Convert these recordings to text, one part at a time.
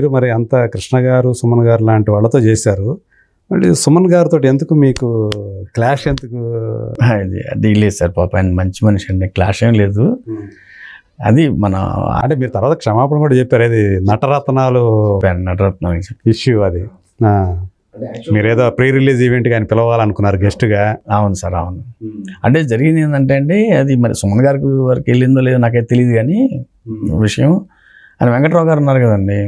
మీరు మరి అంత కృష్ణ గారు సుమన్ గారు లాంటి వాళ్ళతో చేశారు. మళ్ళీ సుమన్ గారితో ఎందుకు మీకు క్లాష్ ఎందుకు? అది అది లేదు సార్ పాప ఆయన మంచి మనిషి అండి. క్లాష్ ఏం లేదు. అది మన అంటే మీరు తర్వాత క్షమాపణ కూడా చెప్పారు. అది నటరత్నాలు నటరత్నం ఇష్యూ అది. మీరేదో ప్రీ రిలీజ్ ఈవెంట్ కానీ పిలవాలనుకున్నారు గెస్ట్గా. అవును సార్ అవును. అంటే జరిగింది ఏంటంటే అండి అది మరి సుమన్ గారికి వరకు వెళ్ళిందో లేదో నాకైతే తెలియదు కానీ విషయం. ఆయన వెంకట్రావు గారు ఉన్నారు కదండి.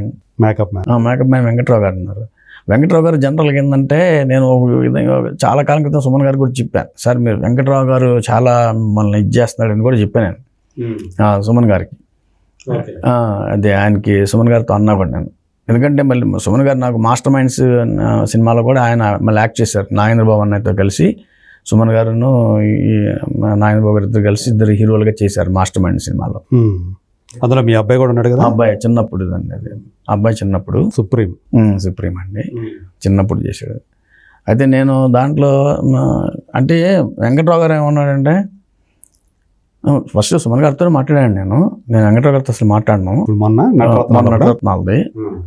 Makeup man. Makeup man Venkatrao గారు ఉన్నారు. వెంకట్రావు గారు జనరల్గా ఏంటంటే నేను ఒక విధంగా చాలా కాలం క్రితం సుమన్ గారు కూడా చెప్పాను సార్ మీరు వెంకట్రావు గారు చాలా మనల్ని ఇది చేస్తున్నాడని కూడా చెప్పాను నేను. సుమన్ గారికి. అదే ఆయనకి సుమన్ గారితో అన్నా కూడా నేను. ఎందుకంటే మళ్ళీ సుమన్ గారు నాకు మాస్టర్ మైండ్స్ సినిమాలో కూడా ఆయన మళ్ళీ యాక్ట్ చేశారు. నాగేంద్ర బాబు అన్నయ్యతో కలిసి సుమన్ గారును నాగేంద్ర బాబు గారు ఇద్దరు కలిసి ఇద్దరు హీరోలుగా చేశారు మాస్టర్ మైండ్ సినిమాలో. అందులో మీ అబ్బాయి కూడా ఉన్నాడు కదా? అబ్బాయి చిన్నప్పుడు అండి అది. అబ్బాయి చిన్నప్పుడు. సుప్రీం. సుప్రీం అండి. చిన్నప్పుడు చేశాడు. అయితే నేను దాంట్లో అంటే వెంకట్రావు గారు ఏమన్నాడంటే ఫస్ట్ సుమన్ గారితో మాట్లాడాను నేను. నేను వెంకట్రావు గారితో అసలు మాట్లాడను. మొన్న? నటరత్నాలది.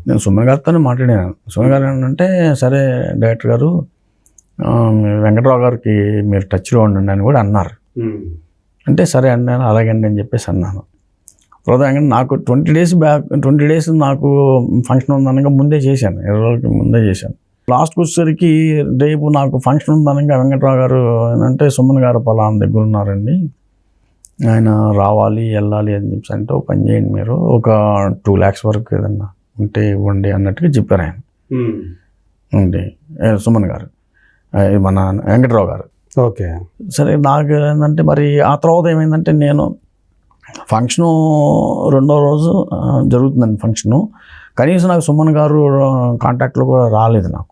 నేను సుమన్ గారితోనే మాట్లాడాను. సుమన్ గారు ఏంటంటే సరే డైరెక్టర్ గారు వెంకట్రావు గారికి మీరు టచ్లో ఉండండి అని కూడా అన్నారు. అంటే సరే అన్నాను అలాగే అండి అని చెప్పేసి అన్నాను. వెంకట నాకు twenty days back twenty days నాకు ఫంక్షన్ ఉందనగా ముందే చేశాను. ఇరవై రోజులకి ముందే చేశాను. లాస్ట్కి వచ్చేసరికి రేపు నాకు ఫంక్షన్ ఉందనగా వెంకట్రావు గారు అంటే సుమన్ గారు పలానా దగ్గర ఉన్నారండి. ఆయన రావాలి వెళ్ళాలి అని చెప్పి అంటే ఒక పని చేయండి మీరు. ఒక టూ ల్యాక్స్ వరకు ఏదన్నా ఉంటే ఇవ్వండి అన్నట్టుగా చెప్పారు ఆయన. ఉంది సుమన్ గారు. మన వెంకట్రావు గారు. ఓకే. సరే నాకు ఏంటంటే మరి ఆ తర్వాత ఏమైందంటే నేను ఫంక్షను రెండో రోజు జరుగుతుందండి ఫంక్షను. కనీసం నాకు సుమన్ గారు కాంటాక్ట్లో కూడా రాలేదు నాకు.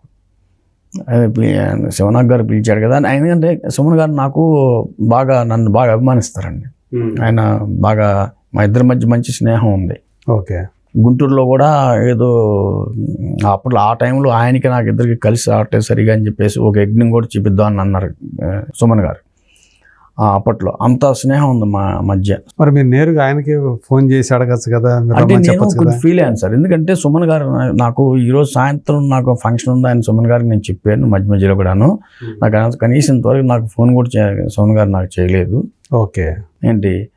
శివనాగ్ గారు పిలిచాడు కదా ఎందుకంటే సుమన్ గారు నాకు బాగా నన్ను బాగా అభిమానిస్తారండి. ఆయన బాగా మా ఇద్దరి మధ్య మంచి స్నేహం ఉంది. ఓకే. గుంటూరులో కూడా ఏదో అప్పుడు ఆ టైంలో ఆయనకి నాకు ఇద్దరికి కలిసి ఆటే సరిగా అని చెప్పేసి ఒక యజ్ఞం కూడా చూపిద్దాం అని అన్నారు సుమన్ గారు. అప్పట్లో. అంత స్నేహం ఉంది మా మధ్య. మరి మీరు నేరుగా ఆయనకి ఫోన్ చేసి అడగచ్చు కదా? అంటే నేను ఫీల్ అయ్యాను సార్. ఎందుకంటే సుమన్ గారు నాకు ఈరోజు సాయంత్రం నాకు ఫంక్షన్ ఉంది ఆయన సుమన్ గారికి నేను చెప్పాను మధ్య మధ్యలో కూడాను. నాకు అన- కనీసం ఇంతవరకు నాకు ఫోన్ కూడా చే- సుమన్ గారు నాకు చేయలేదు. ఓకే. ఏంటి?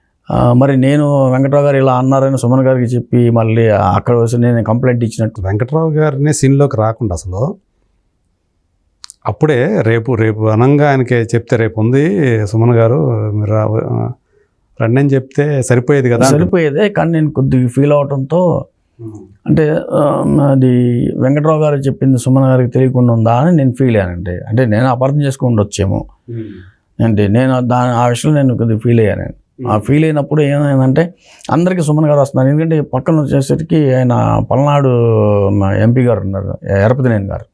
మరి నేను వెంకట్రావు గారు ఇలా అన్నారని సుమన్ గారికి చెప్పి మళ్ళీ అక్కడ వచ్చి నేను కంప్లైంట్ ఇచ్చినట్టు. వెంకట్రావు గారిని సీన్లోకి రాకుండా అసలు అప్పుడే రేపు రేపు అనంగా ఆయనకి చెప్తే రేపు ఉంది సుమన్ గారు మీరు రండి అని చెప్తే సరిపోయేది కదా సరిపోయేదే కానీ నేను కొద్దిగా ఫీల్ అవడంతో అంటే అది వెంకట్రావు గారు చెప్పింది సుమన్ గారికి తెలియకుండా ఉందా అని నేను ఫీల్ అయ్యానంటే అంటే నేను అపార్థం చేసుకుని వచ్చేమో. అంటే నేను దాని ఆ విషయంలో నేను కొద్దిగా ఫీల్ అయ్యాను. ఆ ఫీల్ అయినప్పుడు ఏమైందంటే అందరికీ సుమన్ గారు వస్తున్నారు. ఎందుకంటే పక్కన వచ్చేసరికి ఆయన పల్నాడు ఎంపీ గారు ఉన్నారు ఎరపతినేని గారు.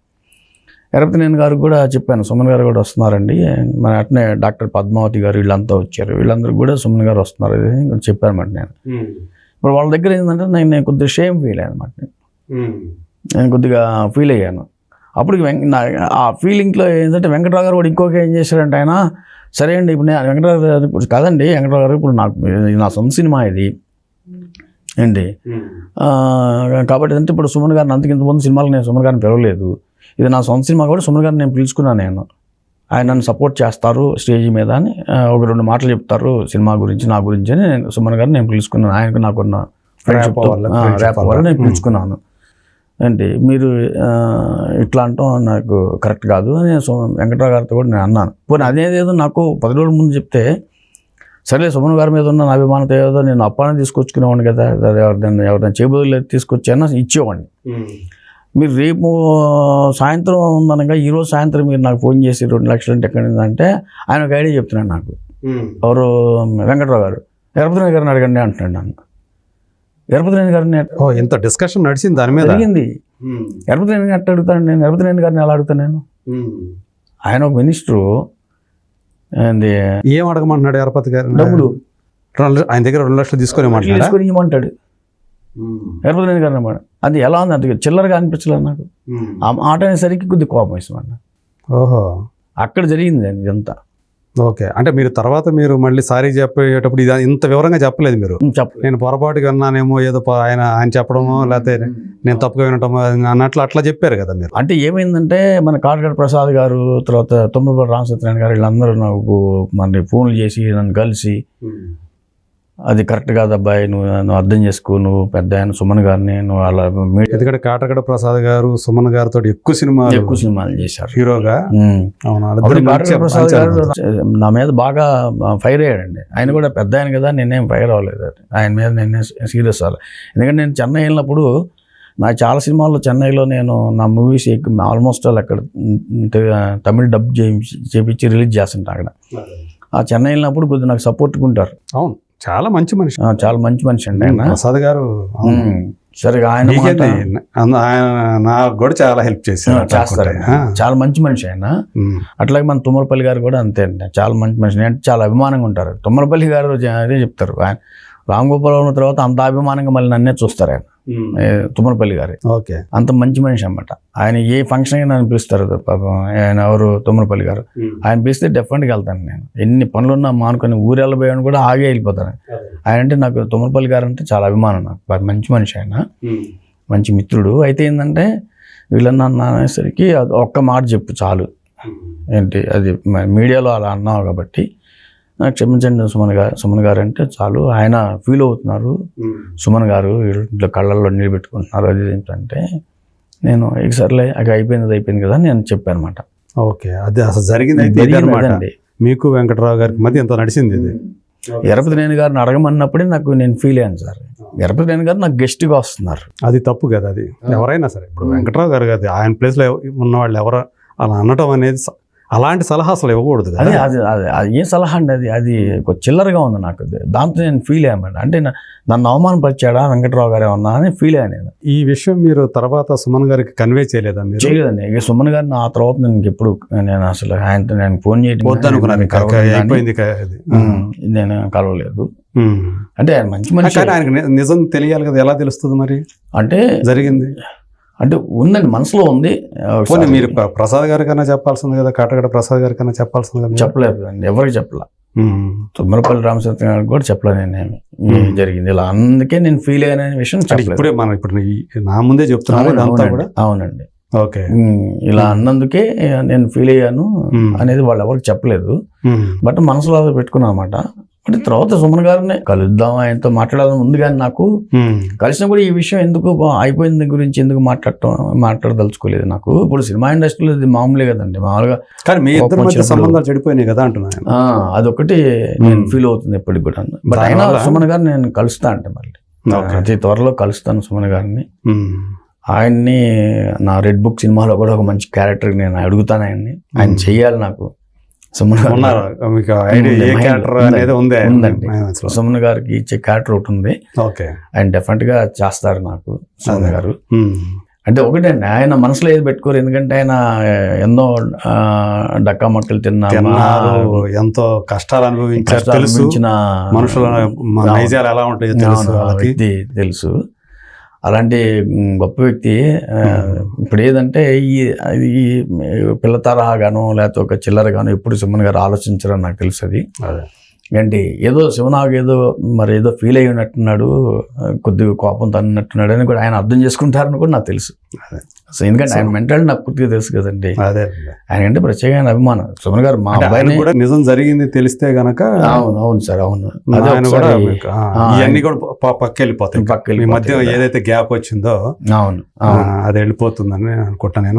ఎరపతినేని గారు కూడా చెప్పాను సుమన్ గారు కూడా వస్తున్నారండి. మరి అట్నే డాక్టర్ పద్మావతి గారు వీళ్ళంతా వచ్చారు. వీళ్ళందరూ కూడా సుమన్ గారు వస్తున్నారు ఇది చెప్పాను నేను. ఇప్పుడు వాళ్ళ దగ్గర ఏంటంటే నేను నేను కొద్దిగా షేమ్ ఫీల్ అయ్యాను అనమాట నేను కొద్దిగా ఫీల్ అయ్యాను. అప్పుడు ఆ ఫీలింగ్లో ఏంటంటే వెంకటరావు గారు కూడా ఇంకొక ఏం చేశారంటే ఆయన సరే అండి ఇప్పుడు నేను వెంకటరావు గారు ఇప్పుడు కాదండి వెంకటరావు గారు ఇప్పుడు నాకు నా సొంత సినిమా ఇది. ఏంటి? కాబట్టి అంటే ఇప్పుడు సుమన్ గారిని అంతకు ఇంతకుముందు సినిమాలు నేను సుమన్ గారిని పిలవలేదు. ఇది నా సొంత సినిమా కూడా సుమన్ గారిని నేను పిలుచుకున్నాను నేను. ఆయన నన్ను సపోర్ట్ చేస్తారు స్టేజ్ మీద అని ఒక రెండు మాటలు చెప్తారు సినిమా గురించి నా గురించి అని నేను సుమన్ గారిని నేను పిలుచుకున్నాను. ఆయనకు నాకున్న తో, వల్ల, నేను పిలుచుకున్నాను. ఏంటి మీరు ఇట్లా అంటాం నాకు కరెక్ట్ కాదు అని వెంకటరావు గారితో కూడా నేను అన్నాను. పోనీ అదేదేదో నాకు పది రోజుల ముందు చెప్తే సరే సుమన్ గారి మీద ఉన్న నా అభిమానత ఏదో నేను అప్పాన్ని తీసుకొచ్చుకునేవాడిని కదా ఎవరిదైనా ఎవరైనా చేయబోదు తీసుకొచ్చానో ఇచ్చేవాడిని. మీరు రేపు సాయంత్రం ఉందనగా ఈరోజు సాయంత్రం మీరు నాకు ఫోన్ చేసి రెండు లక్షలు అంటే ఎక్కడ ఉందంటే ఆయన ఒక ఐడియా చెప్తున్నాడు నాకు. ఎవరు వెంకటరావు గారు. ఎరపతినేని గారిని అడగండి అంటున్నాడు నన్ను. ఎరపతినేని గారిని ఓ ఇంత డిస్కషన్ నడిచింది దాని మీద? జరిగింది. ఎరపతినేని ఎట్ట అడుగుతాను నేను? ఎరపతినేని గారిని ఎలా అడుగుతాను నేను? ఆయన ఒక మినిస్టరు. ఏంది? ఏం అడగమంటున్నాడు ఎరపతి గారు డబ్బులు. ఆయన దగ్గర రెండు లక్షలు తీసుకొని తీసుకొని ఇవ్వమంటాడు. ఎరపతినేని గారిని అన్నమాట అది ఎలా ఉంది అంత చిల్లరగా అనిపించలేదు నాకు. ఆ మాట అనేసరికి కొద్ది కోపం వేసింది ఓహో. అక్కడ జరిగింది అండి ఇదంతా. ఓకే. అంటే మీరు తర్వాత మీరు మళ్ళీ సారీ చెప్పేటప్పుడు ఇది ఇంత వివరంగా చెప్పలేదు మీరు? నేను పొరపాటుగా విన్నానేమో ఏదో ఆయన ఆయన చెప్పడమో లేకపోతే నేను తప్పుగా వినటమో అన్నట్లు అట్లా చెప్పారు కదా మీరు. అంటే ఏమైందంటే మన కాటగడ ప్రసాద్ గారు తర్వాత తుమ్మలపల్లి రామసత్యనారాయణ గారు వీళ్ళందరూ నాకు మన ఫోన్లు చేసి నన్ను కలిసి అది కరెక్ట్ కాదు అబ్బాయి నువ్వు నువ్వు అర్థం చేసుకో నువ్వు పెద్ద ఆయన సుమన్ గారిని నువ్వు అలా ఎందుకంటే కాటగడ ప్రసాద్ గారు సుమన్ గారితో ఎక్కువ సినిమాలు ఎక్కువ సినిమాలు చేశారు. హీరోగా? ప్రసాద్ గారు. నా మీద బాగా ఫైర్ అయ్యాడండి. ఆయన కూడా పెద్ద ఆయన కదా నేనేం ఫైర్ అవ్వలేదు ఆయన మీద నేనే సీరియస్ అవ్వాలి. ఎందుకంటే నేను చెన్నై వెళ్ళినప్పుడు నా చాలా సినిమాల్లో చెన్నైలో నేను నా మూవీస్ ఆల్మోస్ట్ ఆల్ అక్కడ తమిళ డబ్ చేయించి చేపించి రిలీజ్ చేస్తుంటా అక్కడ. ఆ చెన్నై వెళ్ళినప్పుడు కొద్దిగా నాకు సపోర్ట్గా ఉంటారు. అవును. చాలా మంచి మనిషి. చాలా మంచి మనిషి అండి ఆయన. ప్రసాద్ గారు. సరే ఆయన ఆయన నాకు కూడా చాలా హెల్ప్ చేశారు చేస్తారు. చాలా మంచి మనిషి ఆయన. అట్లాగే మన తుమ్మలపల్లి గారు కూడా అంతే అండి. చాలా మంచి మనిషి. అంటే చాలా అభిమానంగా ఉంటారు. తుమ్మలపల్లి గారు అదే చెప్తారు. ఆయన రామ్ గోపాల్ వర్మ తర్వాత అంత అభిమానంగా మళ్ళీ నన్నే చూస్తారు ఆయన. ఏ, తుమ్మలపల్లి గారు. ఓకే. అంత మంచి మనిషి అన్నమాట. ఆయన ఏ ఫంక్షన్ అయినా నన్ను పిలుస్తారు పాపం ఆయన ఎవరు? తుమ్మలపల్లి గారు. ఆయన పిలిస్తే డెఫినెట్గా వెళ్తాను నేను. ఎన్ని పనులున్నా మానుకొని ఊరు వెళ్ళబోయాను కూడా ఆగే వెళ్ళిపోతాను. ఆయన అంటే నాకు తుమ్మలపల్లి గారు అంటే చాలా అభిమానం నాకు. మంచి మనిషి ఆయన. మంచి మిత్రుడు. అయితే ఏంటంటే వీళ్ళని నన్ను అనేసరికి అది ఒక్క మాట చెప్పు చాలు. ఏంటి? అది మీడియాలో అలా అన్నావు కాబట్టి క్షమించండి సుమన్ గారు సుమన్ గారు అంటే చాలు ఆయన ఫీల్ అవుతున్నారు. సుమన్ గారు ఇట్లా కళ్ళల్లో నీళ్ళు పెట్టుకుంటున్నారు. అది ఏంటంటే నేను ఇక సర్లే అది అయిపోయింది అది అయిపోయింది కదా నేను చెప్పాను అనమాట ఓకే అది అసలు జరిగింది అయితే మీకు వెంకటరావు గారికి మధ్య ఎంత నడిచింది ఇది. ఎరపతి నేను గారిని అడగమన్నప్పుడే నాకు నేను ఫీల్ అయ్యాను సార్. ఎరపతి నేను గారు నాకు గెస్ట్గా వస్తున్నారు. అది తప్పు కదా అది. ఎవరైనా సరే ఇప్పుడు వెంకటరావు గారు కాదు ఆయన ప్లేస్లో ఉన్న వాళ్ళు ఎవరు అలా అనటం అనేది అలాంటి సలహా అసలు ఇవ్వకూడదు అదే అది అది. అది ఏ సలహా అండి అది? అది ఒక చిల్లరగా ఉంది నాకు. అది. దాంతో నేను ఫీల్ అయ్యాను అంటే నన్ను అవమానపరిచాడా వెంకటరావు గారు ఏమన్నా అని ఫీల్ అయ్యాను నేను. ఈ విషయం మీరు తర్వాత సుమన్ గారికి కన్వే చేయలేదా మీరు? చేయలేదండి. ఇక సుమన్ గారిని ఆ తర్వాత నేను ఎప్పుడు నేను అసలు ఆయనతో నేను ఫోన్ చేయడం నేను కలవలేదు. అంటే ఆయన మంచి మనిషి కానీ ఆయనకు నిజం తెలియాలి కదా. ఎలా తెలుస్తుంది మరి? అంటే జరిగింది? అంటే ఉందండి మనసులో ఉంది. పోనీ మీరు ప్ర- ప్రసాద్ గారి కన్నా చెప్పాల్సింది కదా కాటగడ ప్రసాద్ గారి కన్నా చెప్పాల్సింది కదా? చెప్పలేదు అండి ఎవరికి చెప్పలే? ఉమ్. తుమ్మలపల్లి రామచంద్ర గారికి కూడా చెప్పలేదు నేనేమి ఉమ్. జరిగింది ఇలా అందుకే నేను ఫీల్ అయ్యాను అనే విషయం ఇప్పుడే మనం ఇప్పుడు నా ముందే చెప్తున్నాను అవునండి, కూడా? అవునండి. ఓకే. ఇలా అన్నందుకే నేను ఫీల్ అయ్యాను. అనేది వాళ్ళు ఎవరికి చెప్పలేదు. బట్ మనసులో పెట్టుకున్నా అనమాట అంటే తర్వాత సుమన్ గారిని కలుద్దాం ఆయనతో మాట్లాడాలని ఉంది కానీ నాకు. కలిసినా కూడా ఈ విషయం ఎందుకు అయిపోయింది గురించి ఎందుకు మాట్లాడటం మాట్లాడదలుచుకోలేదు నాకు ఇప్పుడు సినిమా ఇండస్ట్రీలో ఇది మామూలే కదండి మామూలుగా కానీ మీ ఇద్దరి కోపం మధ్య వచ్చినప్పుడు- సంబంధాలు చెడిపోయినాయి కదా అంటున్నాను అదొకటి నేను. ఫీల్ అవుతుంది ఎప్పటికి కూడా బట్ అయినా సుమన్ గారిని నేను కలుస్తా అంటే మళ్ళీ. అతి త్వరలో కలుస్తాను సుమన్ గారిని. ఆయన్ని నా రెడ్ బుక్ సినిమాలో కూడా ఒక మంచి క్యారెక్టర్ నేను అడుగుతాను ఆయన్ని ఆయన. చెయ్యాలి నాకు ఉన్నారు మీకు ఐడియా ఏ క్యారెక్టర్. అనేది ఉంది ఉందండి. సుమన్ గారికి ఇచ్చే క్యారెక్టర్ ఒకటి ఉంది ఓకే ఆయన డెఫినెట్గా చేస్తారు నాకు సుమన్. గారు. అంటే ఒకటండి ఆయన మనసులో ఏది పెట్టుకోరు ఎందుకంటే ఆయన ఎన్నో డక్కా మక్కలు తిన్న తిన్నారు ఎంతో కష్టాలు అనుభవించారు తెలుసు మనుషుల. నైజాలు ఎలా ఉంటాయో తెలుసు తెలుసు అలాంటి గొప్ప వ్యక్తి ఇప్పుడు ఏదంటే ఈ ఈ పిల్ల తరహాగాను లేకపోతే ఒక చిల్లరగాను ఎప్పుడు సుమన్ గారు ఆలోచించరని నాకు తెలుసు అది. ఏంటి ఏదో శివనాగ్ ఏదో మరి ఏదో ఫీల్ అయి ఉన్నట్టున్నాడు ఆ, కొద్దిగా కోపం తన్నట్టున్నాడు అని కూడా ఆయన అర్థం చేసుకుంటారని కూడా నాకు తెలుసు. సో ఎందుకంటే ఆయన మెంటల్ నాకు పూర్తిగా తెలుసు కదండి. అదే ఆయన అంటే ప్రత్యేకమైన అభిమానం. సుమన్ గారు మా అబ్బాయిని కూడా నిజం జరిగింది తెలిస్తే గనక అవును అవును సార్ అవును. ఇవన్నీ కూడా పక్క వెళ్ళిపోతాయి పక్క మధ్య. ఏదైతే గ్యాప్ వచ్చిందో అవును అది వెళ్ళిపోతుందని అనుకుంటా నేను.